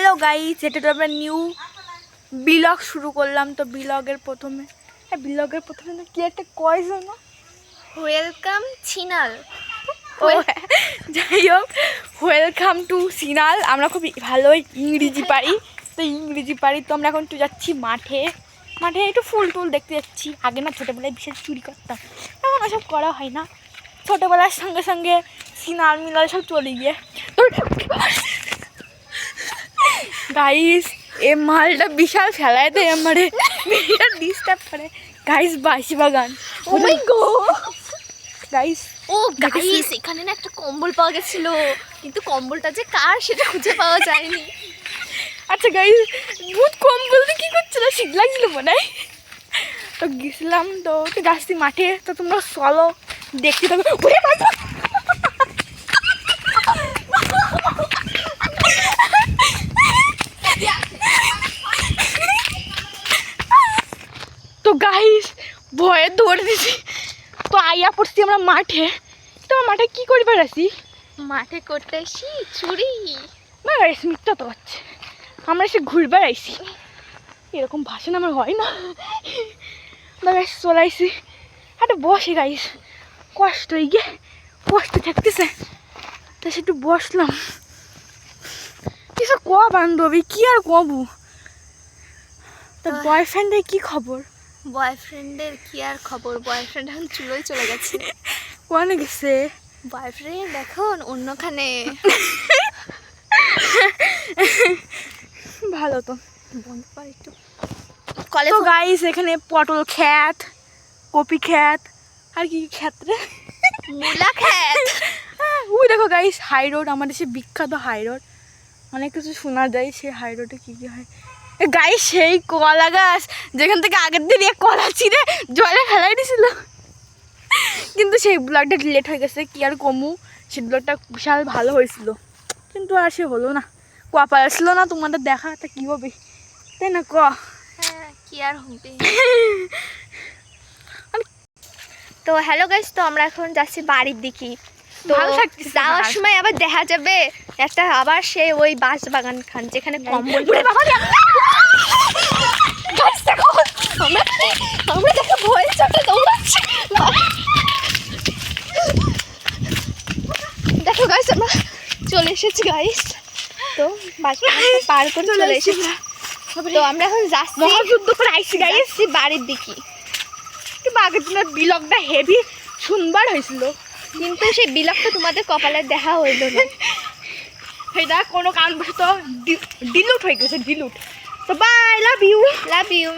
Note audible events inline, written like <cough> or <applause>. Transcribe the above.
Hello guys এটা তো আমরা নিউ ব্লগ শুরু করলাম তো ব্লগের প্রথমে। হ্যাঁ ব্লগের প্রথমে না কি একটা কয় না ওয়েলকাম ছিনাল ও যাই হোক ওয়েলকাম টু সিনাল আমরা খুব ভালোই ইংরেজি পারি। তো ইংরেজি পারি তো আমরা এখন একটু যাচ্ছি মাঠে। মাঠে একটু ফুল টুল দেখতে যাচ্ছি। আগে না ছোটোবেলায় বিশেষ চুরি করতাম। এখন ওসব করা হয় না। ছোটোবেলার সঙ্গে সঙ্গে সিনাল মিনাল সব চলে গিয়ে। গাইস এ মালটা বিশাল ফেলায় দেয় আমারে। বিশাল ডিস্টার্ব করে। গাইস বাঁশি বাগান। Oh my god guys oh guys এখানে না একটা কম্বল পাওয়া গেছিল। কিন্তু কম্বলটা যে কার সেটা খুঁজে পাওয়া যায়নি। আচ্ছা গাইস ভূত কম্বল বলতে কি করছিল? শীত লাগছিল মনে হয়। তো গেছিলাম তো যাচ্ছি মাঠে। তো তোমরা চলো দেখতে থাকো। তো গাইস ভয়ে দৌড় দিছি। তো আইয়া পড়ছি আমরা মাঠে। তো মাঠে কি করবে আছি? মাঠে করতে এসি চুরি না গাইস মিথ্যা তো হচ্ছে। আমরা এসে ঘুরবার আইছি। এরকম ভাষণ আমার হয় না। না গাইস চলে আইছি। একটা বসে গাইস কষ্ট হয়ে গিয়ে কষ্ট থাকতেছে। তা সে একটু বসলাম। কিছু ক বান্ধবী কি আর কবু? তোর। বয়ফ্রেন্ডের কি খবর? বয়ফ্রেন্ডের কি আর খবর? বয়ফ্রেন্ড এখন চুলোই চলে গেছে। কোয়ানে গেছে? বয়ফ্রেন্ড এখন অন্যখানে। ভালো তো। বন্ধ কর একটু। কলে তো গাইস এখানে পটল খ্যাত কপি খ্যাত আর কি খ্যাত রে? মূলা খ্যাত ওই দেখো গাইস হাই রোড আমাদের সে বিখ্যাত হাই রোড অনেক কিছু শোনা যায় সেই হাই রোডে কী কী হয়। গাই সেই কলা গাছ যেখান থেকে আগের দিন এক কলা ছিঁড়ে জলে ফেলাই দিছিল। কিন্তু সেই ব্লগটা ডিলেট হয়ে গেছে কি আর কমু? সেই ব্লগটা বিশাল ভালো হয়েছিল। কিন্তু আর সে হলো না। কপাল আসলো না তোমাদের দেখা তা কী হবে? তাই না ক? হ্যাঁ কি আর হবে? <laughs> তো হ্যালো গাইস তো আমরা এখন যাচ্ছি বাড়ির দিকে। যাওয়ার সময় আবার দেখা যাবে। একটা আবার সে ওই বাঁশ বাগান খান যেখানে কম্বল! গাইস দেখো আমরা দেখো দৌড়াচ্ছি। গাইস আমরা চলে এসেছি গাইস তো বাগানটা পার করে চলে এসেছি। এসেছি। তো আমরা এখন যাচ্ছি। মহাযুদ্ধ করে আইসি গাইস বাড়ির দিকে। কিন্তু আগের দিনের ব্লগটা হেভি সুন্দর হয়েছিল। কিন্তু সেই বিলাপটা তোমাদের কপালে দেখা হইল না। সেটা কোনো কারণবশত ডিলুট হয়ে গেছে ডিলুট তো bye love you love you